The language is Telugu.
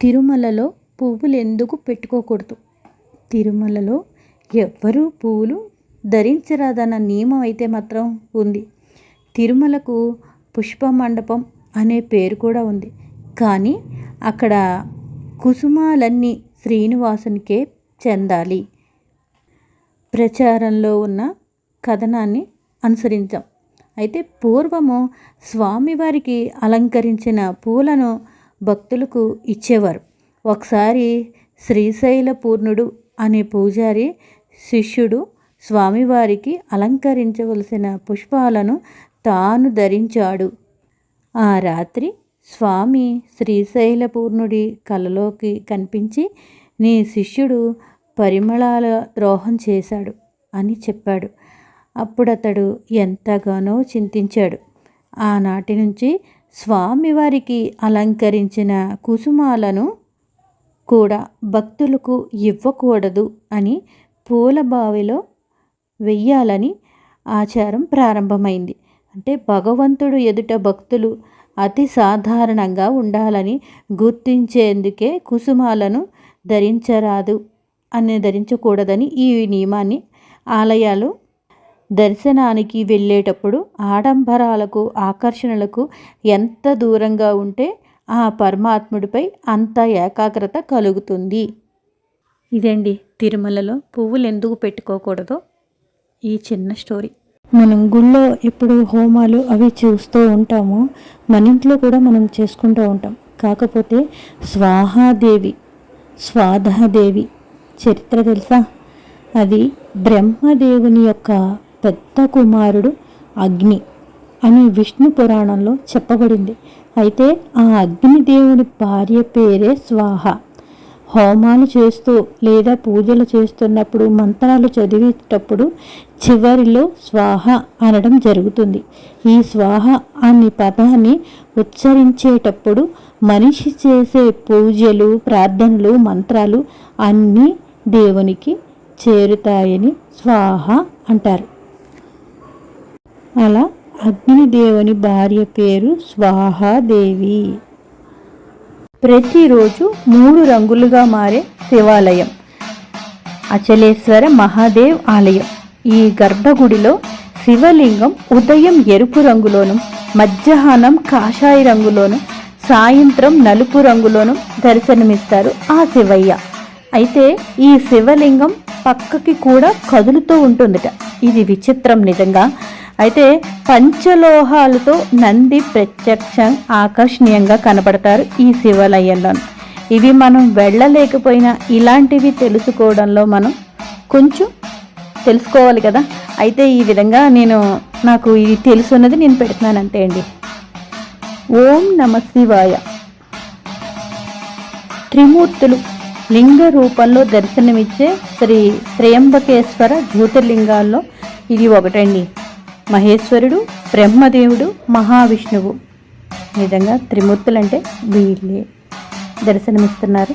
తిరుమలలో పువ్వులు ఎందుకు పెట్టుకోకూడదు? తిరుమలలో ఎవ్వరూ పువ్వులు ధరించరాదన్న నియమం అయితే మాత్రం ఉంది. తిరుమలకు పుష్ప మండపం అనే పేరు కూడా ఉంది. కానీ అక్కడ కుసుమాలన్నీ శ్రీనివాసునికే చెందాలి. ప్రచారంలో ఉన్న కథనాన్ని అనుసరించాం. అయితే పూర్వము స్వామివారికి అలంకరించిన పూలను భక్తులకు ఇచ్చేవారు. ఒకసారి శ్రీశైల పూర్ణుడు అనే పూజారి శిష్యుడు స్వామివారికి అలంకరించవలసిన పుష్పాలను తాను ధరించాడు. ఆ రాత్రి స్వామి శ్రీశైల పూర్ణుడి కలలోకి కనిపించి నీ శిష్యుడు పరిమళాల ద్రోహం చేశాడు అని చెప్పాడు. అప్పుడు అతడు ఎంతగానో చింతించాడు. ఆనాటి నుంచి స్వామివారికి అలంకరించిన కుసుమాలను కూడా భక్తులకు ఇవ్వకూడదు అని పూల బావిలో వెయ్యాలని ఆచారం ప్రారంభమైంది. అంటే భగవంతుడు ఎదుట భక్తులు అతి సాధారణంగా ఉండాలని గుర్తించేందుకే కుసుమాలను ధరించరాదు అని ధరించకూడదని ఈ నియమాన్ని ఆలయాలు దర్శనానికి వెళ్ళేటప్పుడు ఆడంబరాలకు ఆకర్షణలకు ఎంత దూరంగా ఉంటే ఆ పరమాత్ముడిపై అంత ఏకాగ్రత కలుగుతుంది. ఇదండి తిరుమలలో పువ్వులు ఎందుకు పెట్టుకోకూడదో ఈ చిన్న స్టోరీ. మనం గుళ్ళో ఎప్పుడు హోమాలు అవి చూస్తూ ఉంటాము. మన ఇంట్లో కూడా మనం చేసుకుంటూ ఉంటాం. కాకపోతే స్వాహాదేవి స్వాధాదేవి చరిత్ర తెలుసా? అది బ్రహ్మదేవుని యొక్క పెద్ద కుమారుడు అగ్ని అని విష్ణు పురాణంలో చెప్పబడింది. అయితే ఆ అగ్నిదేవుని భార్య పేరే స్వాహ. హోమాలు చేస్తూ లేదా పూజలు చేస్తున్నప్పుడు మంత్రాలు చదివేటప్పుడు చివరిలో స్వాహ అనడం జరుగుతుంది. ఈ స్వాహ అనే పదాన్ని ఉచ్చరించేటప్పుడు మనిషి చేసే పూజలు ప్రార్థనలు మంత్రాలు అన్నీ దేవునికి చేరుతాయని స్వాహ అంటారు. అలా అగ్నిదేవుని భార్య పేరు స్వాహాదేవి. ప్రతిరోజు మూడు రంగులుగా మారే శివాలయం. అచలేశ్వర మహాదేవ్ ఆలయం. ఈ గర్భగుడిలో శివలింగం ఉదయం ఎరుపు రంగులోను మధ్యాహ్నం కాషాయ రంగులోను సాయంత్రం నలుపు రంగులోను దర్శనమిస్తారు ఆ శివయ్య. అయితే ఈ శివలింగం పక్కకి కూడా కదులుతూ ఉంటుందిట. ఇది విచిత్రం నిజంగా. అయితే పంచలోహాలతో నంది ప్రత్యక్షం ఆకర్షణీయంగా కనబడతారు ఈ శివాలయంలో. ఇవి మనం వెళ్ళలేకపోయినా ఇలాంటివి తెలుసుకోవడంలో మనం కొంచెం తెలుసుకోవాలి కదా. అయితే ఈ విధంగా నేను నాకు ఇది తెలుసున్నది నేను పెడుతున్నాను అంతే అండి. ఓం నమ శివాయ. త్రిమూర్తులు లింగ రూపంలో దర్శనమిచ్చే శ్రీ త్రయంబకేశ్వర జ్యోతిర్లింగాల్లో ఇది ఒకటండి. మహేశ్వరుడు బ్రహ్మదేవుడు మహావిష్ణువు. నిజంగా త్రిమూర్తులంటే వీళ్ళే. దర్శనమిస్తున్నారు.